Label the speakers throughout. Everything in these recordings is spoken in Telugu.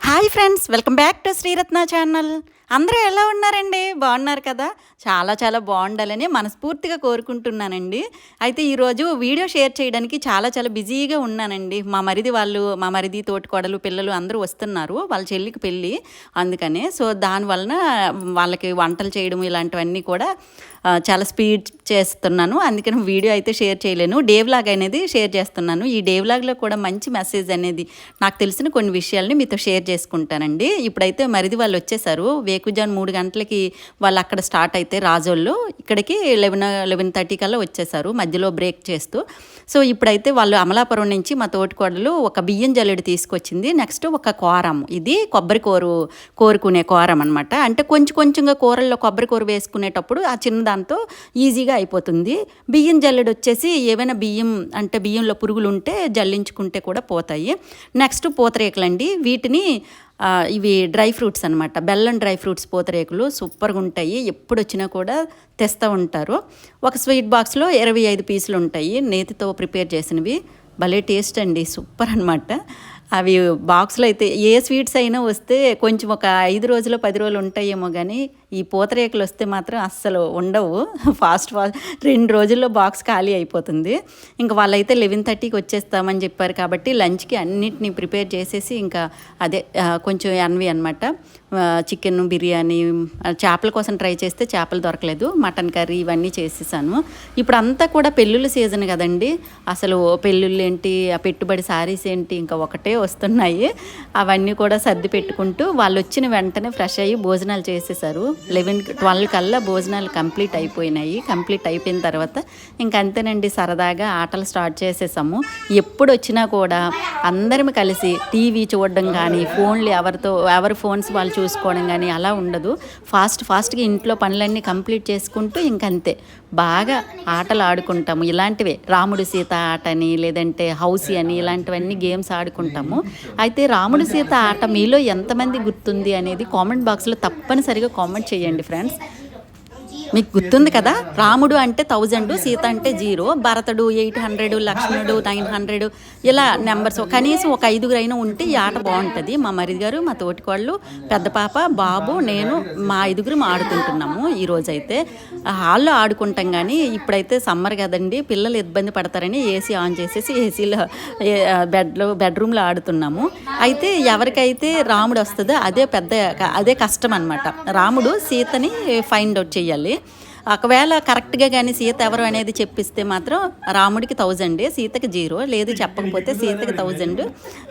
Speaker 1: Hi friends welcome back to Sriratna channel అందరూ ఎలా ఉన్నారండి? బాగున్నారు కదా? చాలా చాలా బాగుండాలని మనస్ఫూర్తిగా కోరుకుంటున్నానండి. అయితే ఈరోజు వీడియో షేర్ చేయడానికి చాలా చాలా బిజీగా ఉన్నానండి. మా మరిది వాళ్ళు మా మరిది తోటికోడలు పిల్లలు అందరూ వస్తున్నారు వాళ్ళ చెల్లికి పెళ్ళి. అందుకనే సో దానివలన వాళ్ళకి వంటలు చేయడం ఇలాంటివన్నీ కూడా చాలా స్పీడ్ చేస్తున్నాను. అందుకని వీడియో అయితే షేర్ చేయలేను. డే వ్లాగ్ అనేది షేర్ చేస్తున్నాను. ఈ డే వ్లాగ్లో కూడా మంచి మెసేజ్ అనేది నాకు తెలిసిన కొన్ని విషయాల్ని మీతో షేర్ చేసుకుంటానండి. ఇప్పుడైతే మరిది వాళ్ళు వచ్చేసారు. వేకుజాన్ మూడు గంటలకి వాళ్ళు అక్కడ స్టార్ట్ అయితే రాజోళ్ళు. ఇక్కడికి లెవెన్ లెవెన్ థర్టీ కల్లా వచ్చేసారు. మధ్యలో బ్రేక్ చేస్తూ. సో ఇప్పుడైతే వాళ్ళు అమలాపురం నుంచి మా తోటికోడలు ఒక బియ్యం జల్లెడు తీసుకొచ్చింది. నెక్స్ట్ ఒక కోరం. ఇది కొబ్బరి కూర కోరుకునే కోరం అనమాట అంటే కొంచెం కొంచెంగా కూరల్లో కొబ్బరి కూర వేసుకునేటప్పుడు ఆ చిన్న దాంతో ఈజీగా అయిపోతుంది. బియ్యం జల్లెడు వచ్చేసి ఏవైనా బియ్యం అంటే బియ్యంలో పురుగులు ఉంటే జల్లించుకుంటే కూడా పోతాయి. నెక్స్ట్ పూతరేకులండి. వీటిని ఇవి డ్రై ఫ్రూట్స్ అనమాట బెల్లం డ్రై ఫ్రూట్స్ పూతరేకులు సూపర్గా ఉంటాయి ఎప్పుడు వచ్చినా కూడా తెస్తూ ఉంటారు. ఒక స్వీట్ బాక్స్లో ఇరవై ఐదు పీసులు ఉంటాయి నేతితో ప్రిపేర్ చేసినవి. భలే టేస్ట్ అండి సూపర్ అనమాట అవి బాక్స్లో అయితే ఏ స్వీట్స్ అయినా వస్తే కొంచెం ఒక ఐదు రోజులు పది రోజులు ఉంటాయేమో కానీ ఈ పూతరేకులు వస్తే మాత్రం అస్సలు ఉండవు. ఫాస్ట్ ఫాస్ట్ రెండు రోజుల్లో బాక్స్ ఖాళీ అయిపోతుంది. ఇంకా వాళ్ళైతే లెవెన్ థర్టీకి వచ్చేస్తామని చెప్పారు కాబట్టి లంచ్కి అన్నిటినీ ప్రిపేర్ చేసేసి ఇంకా అదే కొంచెం అన్వి అనమాట చికెన్ బిర్యానీ చేపల కోసం ట్రై చేస్తే చేపలు దొరకలేదు మటన్ కర్రీ ఇవన్నీ చేసేసాను. ఇప్పుడు అంతా కూడా పెళ్ళిళ్ళ సీజన్ కదండి. అసలు పెళ్ళిళ్ళు ఏంటి ఆ పెట్టుబడి సారీస్ ఏంటి ఇంకా ఒకటే వస్తున్నాయి. అవన్నీ కూడా సర్ది పెట్టుకుంటూ వాళ్ళు వచ్చిన వెంటనే ఫ్రెష్ అయ్యి భోజనాలు చేసేసారు. లెవెన్ ట్వెల్వ్ కల్లా భోజనాలు కంప్లీట్ అయిపోయినాయి. కంప్లీట్ అయిపోయిన తర్వాత ఇంక అంతేనండి సరదాగా ఆటలు స్టార్ట్ చేసేసాము. ఎప్పుడు వచ్చినా కూడా అందరం కలిసి టీవీ చూడడం కానీ ఫోన్లు ఎవరితో ఎవరి ఫోన్స్ వాళ్ళు చూసుకోవడం కానీ అలా ఉండదు. ఫాస్ట్ ఫాస్ట్గా ఇంట్లో పనులన్నీ కంప్లీట్ చేసుకుంటూ ఇంకంతే. బాగా ఆటలు ఆడుకుంటాము. ఇలాంటివే రాముడు సీత ఆట అని లేదంటే హౌసీ అని ఇలాంటివన్నీ గేమ్స్ ఆడుకుంటాము. అయితే రాముడు సీత ఆట మీలో ఎంతమంది గుర్తుంది అనేది కామెంట్ బాక్స్లో తప్పనిసరిగా కామెంట్ చేయండి ఫ్రెండ్స్. మీకు గుర్తుంది కదా? రాముడు అంటే థౌజండ్ సీత అంటే జీరో భరతుడు ఎయిట్ హండ్రెడ్ లక్ష్మణుడు నైన్ హండ్రెడ్ ఇలా నెంబర్స్. కనీసం ఒక ఐదుగురు అయినా ఉంటే ఈ ఆట బాగుంటుంది. మా మరిది గారు మా తోటికోళ్ళు పెద్ద పాప బాబు నేను మా ఐదుగురు ఆడుకుంటున్నాము ఈ రోజైతే హాల్లో ఆడుకుంటాం కానీ ఇప్పుడైతే సమ్మర్ కదండి పిల్లలు ఇబ్బంది పడతారని ఏసీ ఆన్ చేసేసి ఏసీలో బెడ్లో బెడ్రూమ్లో ఆడుతున్నాము. అయితే ఎవరికైతే రాముడు వస్తుందో అదే పెద్ద అదే కష్టం అనమాట రాముడు సీతని ఫైండ్ అవుట్ చేయాలి. ఒకవేళ కరెక్ట్గా కానీ సీత ఎవరు అనేది చెప్పిస్తే మాత్రం రాముడికి థౌజండ్ సీతకి జీరో లేదు చెప్పకపోతే సీతకి థౌజండ్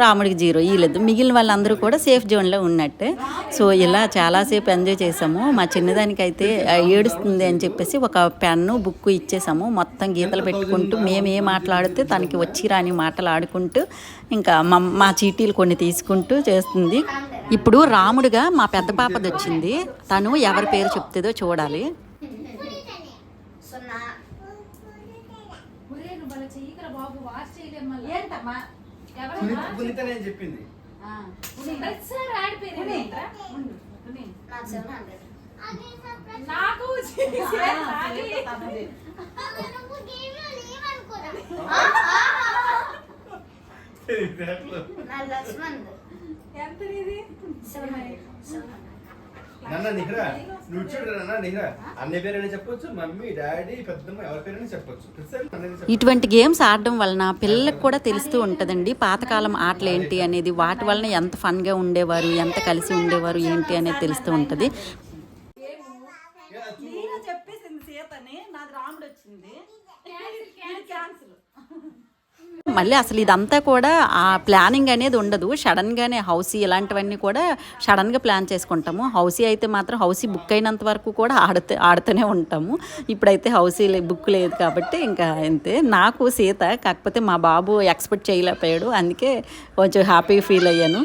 Speaker 1: రాముడికి జీరో. ఇవ్వలేదు మిగిలిన వాళ్ళందరూ కూడా సేఫ్ జోన్లో ఉన్నట్టే. సో ఇలా చాలాసేపు ఎంజాయ్ చేసాము మా చిన్నదానికైతే ఏడుస్తుంది అని చెప్పేసి ఒక పెన్ను బుక్ ఇచ్చేసాము. మొత్తం గీతలు పెట్టుకుంటూ మేము ఏ మాట్లాడితే తనకి వచ్చి రాని మాటలు ఆడుకుంటూ ఇంకా మా మా చీటీలు కొన్ని తీసుకుంటూ చేస్తుంది. ఇప్పుడు రాముడుగా మా పెద్ద పాపది వచ్చింది. తను ఎవరి పేరు చెప్తుందో చూడాలి.
Speaker 2: పునీత నేను చెప్పింది.
Speaker 3: నాకు సెవెన్ హండ్రెడ్.
Speaker 4: నాకు
Speaker 3: నా లక్ష్మణ్.
Speaker 4: ఎంత ఇది
Speaker 3: సెవెన్ హండ్రెడ్ సెవెన్ హండ్రెడ్
Speaker 2: నన్న నిహరా నువ్వు చూడరా నాన్న నిహరా. అన్న పేరైనా చెప్పొచ్చు మమ్మీ డాడీ పెద్దమ్మ ఎవరి పేరైనా చెప్పొచ్చు. చెప్పొచ్చు.
Speaker 1: ఇటువంటి గేమ్స్ ఆడడం వలన పిల్లలకు కూడా తెలుస్తూ ఉంటుందండి. పాతకాలం ఆటలు ఏంటి అనేది వాటి వలన ఎంత ఫన్గా ఉండేవారు ఎంత కలిసి ఉండేవారు ఏంటి అనేది తెలుస్తూ ఉంటుంది చెప్పేసింది సీతని నాది రాముడు వచ్చింది మళ్ళీ అసలు ఇదంతా కూడా ఆ ప్లానింగ్ అనేది ఉండదు. సడన్గానే హౌసీ ఇలాంటివన్నీ కూడా సడన్గా ప్లాన్ చేసుకుంటాము. హౌసీ అయితే మాత్రం హౌసీ బుక్ అయినంత వరకు కూడా ఆడుతూ ఆడుతూనే ఉంటాము. ఇప్పుడైతే హౌసీ బుక్ లేదు కాబట్టి ఇంకా అంతే. నాకు సీత కాకపోతే మా బాబు ఎక్స్పెక్ట్ చేయలేకపోయాడు. అందుకే కొంచెం హ్యాపీ ఫీల్ అయ్యాను.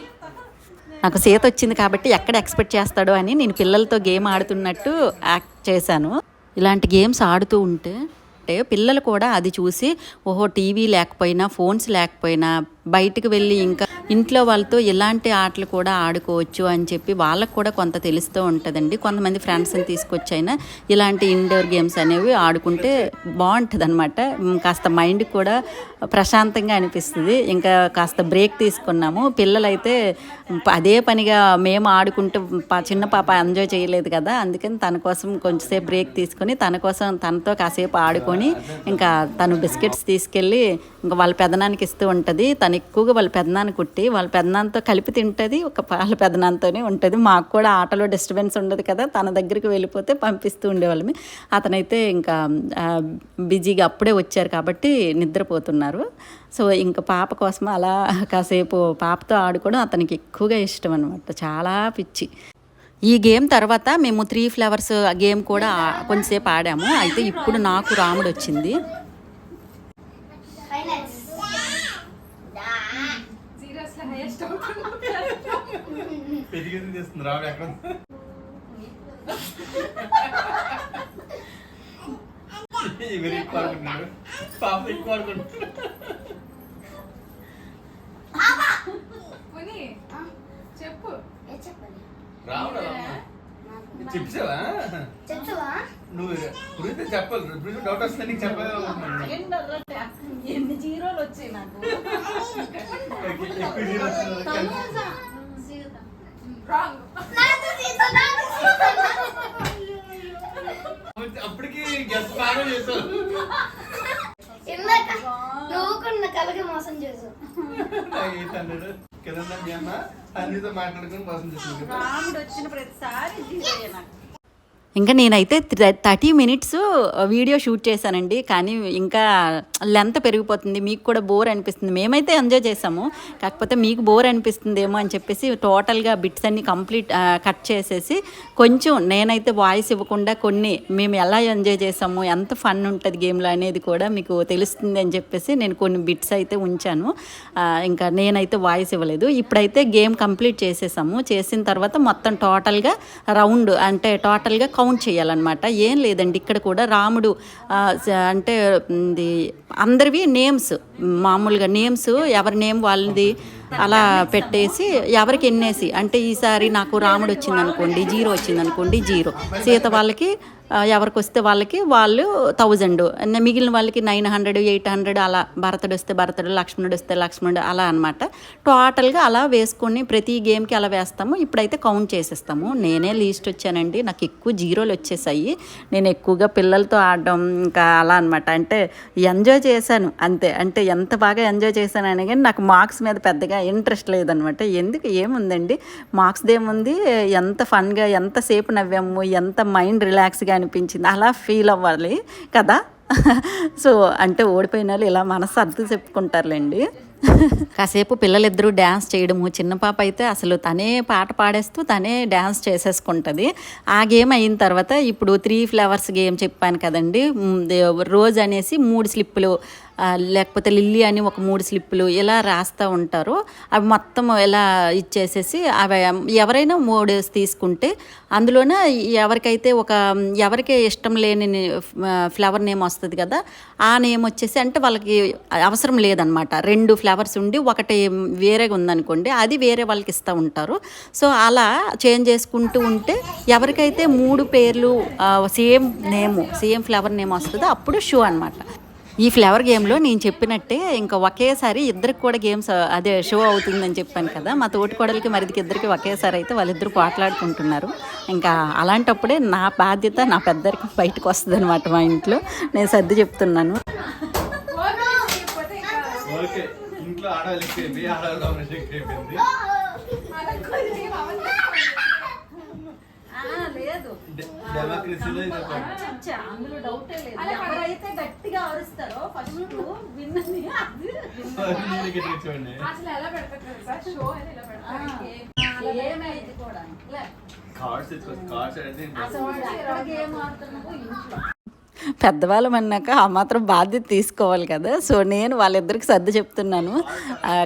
Speaker 1: నాకు సీత వచ్చింది కాబట్టి ఎక్కడ ఎక్స్పెక్ట్ చేస్తాడో అని నేను పిల్లలతో గేమ్ ఆడుతున్నట్టు యాక్ట్ చేశాను. ఇలాంటి గేమ్స్ ఆడుతూ ఉంటే అంటే పిల్లలు కూడా అది చూసి ఓహో టీవీ లేకపోయినా ఫోన్స్ లేకపోయినా బయటికి వెళ్ళి ఇంకా ఇంట్లో వాళ్ళతో ఇలాంటి ఆటలు కూడా ఆడుకోవచ్చు అని చెప్పి వాళ్ళకు కూడా కొంత తెలుస్తూ ఉంటుందండి. కొంతమంది ఫ్రెండ్స్ని తీసుకొచ్చైనా ఇలాంటి ఇండోర్ గేమ్స్ అనేవి ఆడుకుంటే బాగుంటుంది అనమాట కాస్త మైండ్ కూడా ప్రశాంతంగా అనిపిస్తుంది. ఇంకా కాస్త బ్రేక్ తీసుకున్నాము. పిల్లలైతే అదే పనిగా మేము ఆడుకుంటూ పా- చిన్న పాప ఎంజాయ్ చేయలేదు కదా అందుకని తన కోసం కొంచెంసేపు బ్రేక్ తీసుకొని తన కోసం తనతో కాసేపు ఆడుకొని ఇంకా తను బిస్కెట్స్ తీసుకెళ్ళి ఇంకా వాళ్ళ పెదనానికి ఇస్తూ ఉంటుంది. తను ఎక్కువగా వాళ్ళ పెదనాన్ని కుట్టి వాళ్ళ పెదనాన్నతో కలిపి తింటుంది ఒక వాళ్ళ పెదనాన్నతోనే ఉంటుంది. మాకు కూడా ఆటలో డిస్టర్బెన్స్ ఉండదు కదా తన దగ్గరికి వెళ్ళిపోతే పంపిస్తూ ఉండేవాళ్ళమి. అతనైతే ఇంకా బిజీగా అప్పుడే వచ్చారు కాబట్టి నిద్రపోతున్నారు. సో ఇంకా పాప కోసం అలా కాసేపు పాపతో ఆడుకోవడం అతనికి ఎక్కువగా ఇష్టం అనమాట చాలా పిచ్చి. ఈ గేమ్ తర్వాత మేము త్రీ ఫ్లవర్స్ గేమ్ కూడా ఆ- కొంచెంసేపు ఆడాము. అయితే ఇప్పుడు నాకు రాముడు వచ్చింది.
Speaker 2: చేస్తుంది రావుడు ఎక్కడ? వెరీ ఎక్కువ ఆడుకుంటున్నాడు. పాప ఎక్కువ ఆడుకుంటున్నాడు.
Speaker 4: పుని. చెప్పు.
Speaker 3: ఏ చెప్పాలి?
Speaker 2: రావుడు? చెప్పావా నువ్వు ఇప్పుడు చెప్పాలి ఇప్పుడు డౌట్ వస్తుంది నీకు చెప్పాలి
Speaker 1: ఎన్ని జీరోలు వచ్చాయి నాకు?
Speaker 2: ఎక్కువ వచ్చింది
Speaker 4: రాంగ్
Speaker 3: నాకు సీత, నాకు
Speaker 2: అప్పటికి గెస్ట్ బాగా చేసావు
Speaker 3: ఇందాక నువ్వు కూడా కలగ మోసం చేసావు
Speaker 2: కింద అన్నితో మాట్లాడుకుని మోసం చేసింది.
Speaker 1: రాముడు వచ్చిన ప్రతిసారి ఇంకా నేనైతే థర్టీ మినిట్స్ వీడియో షూట్ చేశానండి. కానీ ఇంకా లెంత్ పెరిగిపోతుంది. మీకు కూడా బోర్ అనిపిస్తుంది. మేమైతే ఎంజాయ్ చేసాము కాకపోతే మీకు బోర్ అనిపిస్తుందేమో అని చెప్పేసి టోటల్గా బిట్స్ అన్ని కంప్లీట్ కట్ చేసేసి కొంచెం నేనైతే వాయిస్ ఇవ్వకుండా కొన్ని మేము ఎలా ఎంజాయ్ చేసాము ఎంత ఫన్ ఉంటుంది గేమ్లో అనేది కూడా మీకు తెలుస్తుంది అని చెప్పేసి నేను కొన్ని బిట్స్ అయితే ఉంచాను. ఇంకా నేనైతే వాయిస్ ఇవ్వలేదు. ఇప్పుడైతే గేమ్ కంప్లీట్ చేసేసాము. చేసిన తర్వాత మొత్తం టోటల్గా రౌండ్ అంటే టోటల్గా కౌంట్ చేయాలన్నమాట. ఏం లేదండి ఇక్కడ కూడా రాముడు అంటే ఇది అందరివి నేమ్స్ మామూలుగా నేమ్స్ ఎవరి నేమ్ వాళ్ళది అలా పెట్టేసి ఎవరికి ఎన్నేసి అంటే ఈసారి నాకు రాముడు వచ్చింది అనుకోండి జీరో వచ్చింది అనుకోండి జీరో. సీత వాళ్ళకి ఎవరికి వస్తే వాళ్ళకి వాళ్ళు థౌజండ్ మిగిలిన వాళ్ళకి నైన్ హండ్రెడ్ ఎయిట్ హండ్రెడ్ అలా భరతుడు వస్తే భరతుడు లక్ష్మణుడు వస్తే లక్ష్మణుడు అలా అనమాట టోటల్గా అలా వేసుకొని ప్రతి గేమ్కి అలా వేస్తాము. ఇప్పుడైతే కౌంట్ చేసేస్తాము. నేనే లీస్ట్ వచ్చానండి. నాకు ఎక్కువ జీరోలు వచ్చేసాయి. నేను ఎక్కువగా పిల్లలతో ఆడడం ఇంకా అలా అనమాట అంటే ఎంజాయ్ చేశాను. అంతే. అంటే ఎంత బాగా ఎంజాయ్ చేశాను అని కానీ నాకు మార్క్స్ మీద పెద్దగా ఇంట్రెస్ట్ లేదనమాట ఎందుకు? ఏముందండి? మార్క్స్ ఏముంది? ఎంత ఫన్గా ఎంతసేపు నవ్వాము? ఎంత మైండ్ రిలాక్స్గా అనిపించింది. అలా ఫీల్ అవ్వాలి కదా? సో అంటే ఓడిపోయిన వాళ్ళు ఇలా మనసు అర్థం చెప్పుకుంటారులేండి. కాసేపు పిల్లలిద్దరూ డ్యాన్స్ చేయడము చిన్న పాప అయితే అసలు తనే పాట పాడేస్తూ తనే డ్యాన్స్ చేసేసుకుంటుంది. ఆ గేమ్ అయిన తర్వాత ఇప్పుడు త్రీ ఫ్లవర్స్ గేమ్ చెప్పాను కదండి. రోజు అనేసి మూడు స్లిప్పులు లేకపోతే లిల్లీ అని ఒక మూడు స్లిప్పులు ఇలా రాస్తూ ఉంటారు. అవి మొత్తం ఇలా ఇచ్చేసేసి అవి ఎవరైనా మూడు తీసుకుంటే అందులోన ఎవరికైతే ఒక ఎవరికి ఇష్టం లేని ఫ్లవర్ నేమ్ వస్తుంది కదా ఆ నేమ్ వచ్చేసి అంటే వాళ్ళకి అవసరం లేదనమాట. రెండు ఫ్లవర్స్ ఉండి ఒకటి వేరేగా ఉందనుకోండి అది వేరే వాళ్ళకి ఇస్తూ ఉంటారు. సో అలా చేంజ్ చేసుకుంటూ ఉంటే ఎవరికైతే మూడు పేర్లు same name same flower name వస్తుందో అప్పుడు షూ అనమాట ఈ ఫ్లవర్ గేమ్లో నేను చెప్పినట్టే ఇంకా ఒకేసారి ఇద్దరికి కూడా గేమ్స్ అదే షో అవుతుందని చెప్పాను కదా మా తోటి కోడలికి మరిదికి ఇద్దరికి ఒకేసారి అయితే వాళ్ళిద్దరు పోట్లాడుకుంటున్నారు. ఇంకా అలాంటప్పుడే నా బాధ్యత నా పెద్దరికి బయటకు వస్తుంది అనమాట మా ఇంట్లో. నేను సర్ది చెప్తున్నాను.
Speaker 2: ఇంట్లో డెమోక్రసీలో
Speaker 1: అందులో డౌటే లేదు. ఎవరైతే గట్టిగా అరుస్తారో ఫస్ట్ విన్నది
Speaker 4: అసలు ఎలా పెడతారు తెలుసా షో అని ఇలా పెడతారు?
Speaker 1: ఆ, ఏమైంది కూడా లే.
Speaker 2: కార్డ్స్ కార్డ్స్ అనేది
Speaker 1: అసలు ఎక్కడ గేమ్ ఆడుతున్నావో ఇంట్లో. పెద్దవాళ్ళం అన్నాక ఆ మాత్రం బాధ్యత తీసుకోవాలి కదా. సో నేను వాళ్ళిద్దరికి సర్ది చెప్తున్నాను.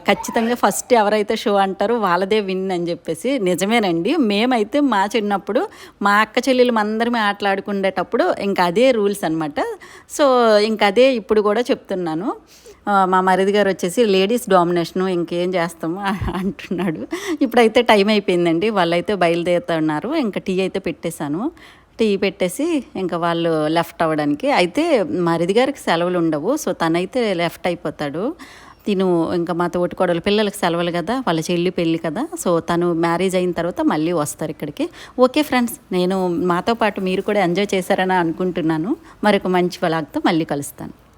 Speaker 1: ఖచ్చితంగా ఫస్ట్ ఎవరైతే షో అంటారో వాళ్ళదే విన్ అని చెప్పేసి. నిజమేనండి. మేమైతే మా చిన్నప్పుడు మా అక్క చెల్లెలు అందరమే ఆటలాడుకునేటప్పుడు ఇంకా అదే రూల్స్ అనమాట సో ఇంకా అదే ఇప్పుడు కూడా చెప్తున్నాను. మా మరిది గారు వచ్చేసి లేడీస్ డామినేషను ఇంకేం చేస్తాము? అంటున్నాడు. ఇప్పుడైతే టైం అయిపోయిందండి. వాళ్ళైతే బయలుదేరుతున్నారు. ఇంకా టీ అయితే పెట్టేశాను. టీ పెట్టేసి ఇంకా వాళ్ళు లెఫ్ట్ అవ్వడానికి. అయితే మరిది గారికి సెలవులు ఉండవు. సో తనైతే లెఫ్ట్ అయిపోతాడు. తిను ఇంకా మా తోటికోడలు పిల్లలకి సెలవులు కదా వాళ్ళ చెల్లి పెళ్ళి కదా. సో తను మ్యారేజ్ అయిన తర్వాత మళ్ళీ వస్తారు ఇక్కడికి. ఓకే ఫ్రెండ్స్ నేను మాతో పాటు మీరు కూడా ఎంజాయ్ చేశారని అనుకుంటున్నాను. మరొక మంచి వలాగ్తో మళ్ళీ కలుస్తాను.